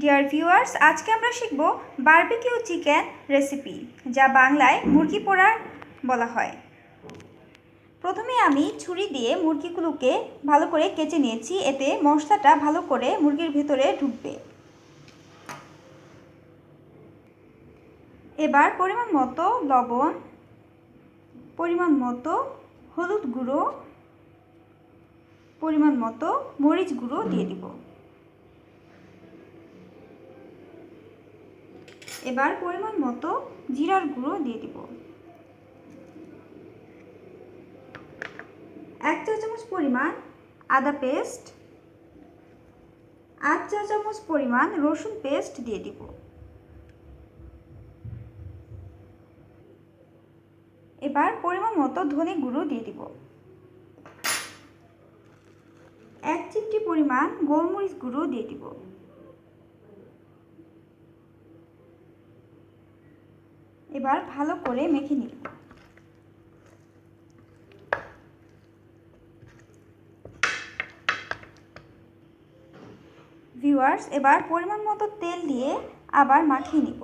Dear viewers আজকে আমরা শিখব বারবিকিউ চিকেন রেসিপি যা বাংলায় মুরগি পোড়া বলা হয়। প্রথমে আমি ছুরি দিয়ে মুরগিগুলোকে ভালো করে কেচে নিয়েছি, এতে মশলাটা ভালো করে মুরগির ভেতরে ঢুকবে। এবার পরিমাণ মতো লবণ, পরিমাণ মতো হলুদ গুঁড়ো, পরিমাণ মতো মরিচ গুঁড়ো দিয়ে দিব। এবার পরিমাণ মতো জিরার গুঁড়ো দিয়ে দিব। এক চা চামচ পরিমাণ আদা পেস্ট, আধ চা চামচ পরিমাণ রসুন পেস্ট দিয়ে দিব। এবার পরিমাণ মতো ধনে গুঁড়ো দিয়ে দিব। এক চিমটি পরিমাণ গোলমরিচ গুঁড়ো দিয়ে দিব। এবার ভালো করে মেখে নিন ভিউয়ার্স এবার পরিমাণ মতো তেল দিয়ে আবার মাখিয়ে নিব।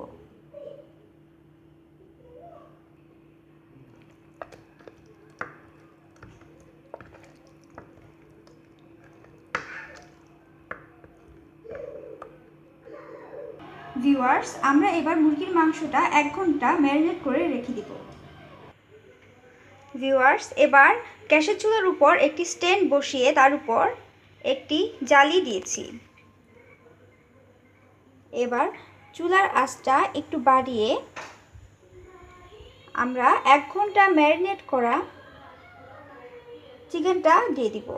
ভিউয়ার্স আমরা এবার মুরগির মাংসটা এক ঘণ্টা ম্যারিনেট করে রেখে দিব। ভিউয়ার্স এবার গ্যাসের চুলার উপর একটি স্ট্যান্ড বসিয়ে তার উপর একটি জালি দিয়েছি। এবার চুলার আঁচটা একটু বাড়িয়ে আমরা এক ঘণ্টা ম্যারিনেট করা চিকেনটা দিয়ে দিব।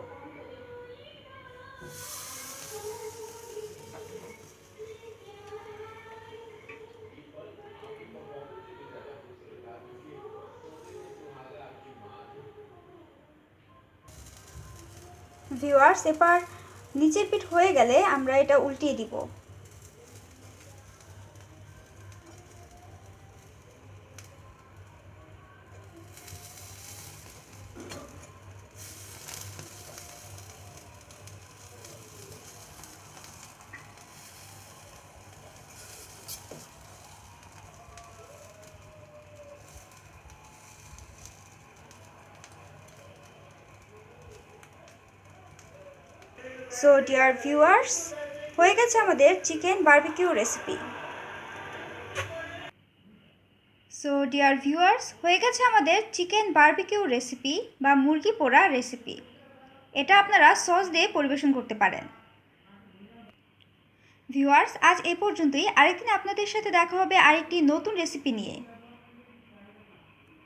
ভিউয়ার্স এবার নিচের পিঠ হয়ে গেলে আমরা এটা উল্টিয়ে দিব। সো ডিয়ার ভিউয়ার্স হয়ে গেছে আমাদের chicken barbecue recipe so dear viewers হয়ে গেছে আমাদের চিকেন বারবিকিউ রেসিপি বা মুরগি পোড়া রেসিপি এটা আপনারা সস দিয়ে পরিবেশন করতে পারেন। ভিউয়ার্স আজ এ পর্যন্তই। আরেকদিন আপনাদের সাথে দেখা হবে আরেকটি নতুন রেসিপি নিয়ে।